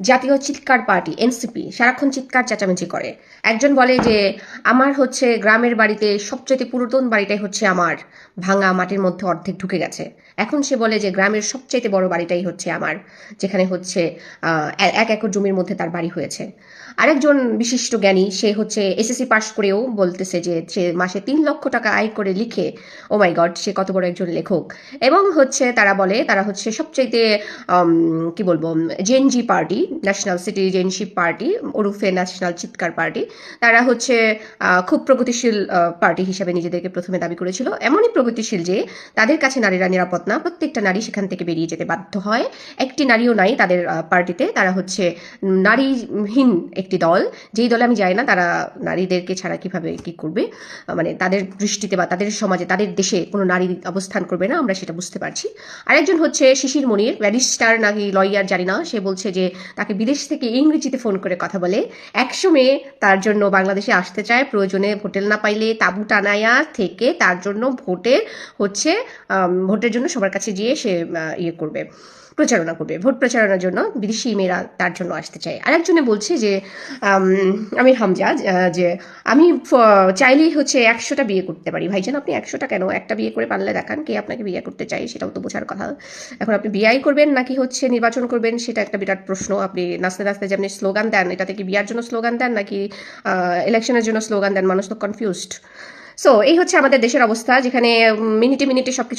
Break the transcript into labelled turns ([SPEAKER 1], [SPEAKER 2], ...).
[SPEAKER 1] জাতীয় চিৎকার party NCP সারাক্ষণ চিৎকার চেঁচামেচি করে। একজন বলে যে আমার হচ্ছে গ্রামের বাড়িতে সবচেয়ে পুরাতন বাড়িটাই হচ্ছে আমার। ভাঙা মাটির মধ্যে অর্ধেক ঢুকে গেছে। এখন সে বলে যে গ্রামের সবচেয়ে বড় বাড়িটাই হচ্ছে আমার যেখানে হচ্ছে এক একর জমির মধ্যে তার বাড়ি হয়েছে। আরেকজন বিশিষ্ট জ্ঞানী সে হচ্ছে এসএসসি পাশ করেও বলতেছে যে সে মাসে তিন লক্ষ টাকা আয় করে লিখে ও মাই গড সে কত বড় একজন লেখক। এবং হচ্ছে তারা বলে তারা হচ্ছে উম, কি বলব Gen Z party national citizenship party ওরুফে national চিৎকার পার্টি তারা হচ্ছে খুব প্রগতিশীল পার্টি হিসাবে নিজেদেরকে প্রথমে দাবি করেছিল। এমনই প্রগতিশীল যে, তাদের কাছে নারীরা নিরাপদ না, প্রত্যেকটা নারী সেখান থেকে বেরিয়ে যেতে বাধ্য হয়। একটি নারীও নাই তাদের পার্টিতে তারা হচ্ছে নারীহীন একটি দল। যেই দলে আমি যাই না, তারা নারীদেরকে ছাড়া কীভাবে কি করবে? মানে তাদের দৃষ্টিতে বা তাদের সমাজে, তাদের দেশে কোনো নারী অবস্থান করবে না, আমরা সেটা বুঝতে পারছি। আরেকজন হচ্ছে শিশির মনির, ব্যারিস্টার নাকি লয়ার, জানি না। সে বলছে যে তাকে বিদেশ থেকে ইংরেজিতে ফোন করে কথা বলে। একশো মেয়ে তার জন্য বাংলাদেশে আসতে চায়। প্রয়োজনে হোটেল না পাইলে তাবু টানায়া থেকে তার জন্য ভোটের হচ্ছে ভোটের জন্য সবার কাছে গিয়ে সে ইয়ে করবে। প্রচারণা করবে ভোট প্রচারণার জন্য বিদেশি মেয়েরা তার জন্য আসতে চায়। আরেকজনে বলছে যে আম, আমির হামজা যে আমি চাইলেই হচ্ছে একশোটা বিয়ে করতে পারি। ভাইজান আপনি একশোটা কেন? একটা বিয়ে করে পারলে দেখান কে আপনাকে বিয়ে করতে চাই সেটাও তো বোঝার কথা। এখন আপনি বিয়াই করবেন নাকি হচ্ছে নির্বাচন করবেন সেটা একটা বিরাট প্রশ্ন। আপনি নাচতে নাচতে যেমনি স্লোগান দেন এটাতে কি বিয়ার জন্য স্লোগান দেন নাকি ইলেকশনের জন্য স্লোগান দেন? মানুষ তো কনফিউজড সো এই হচ্ছে আমাদের দেশের অবস্থা যেখানে মিনিটে মিনিটে সবকিছু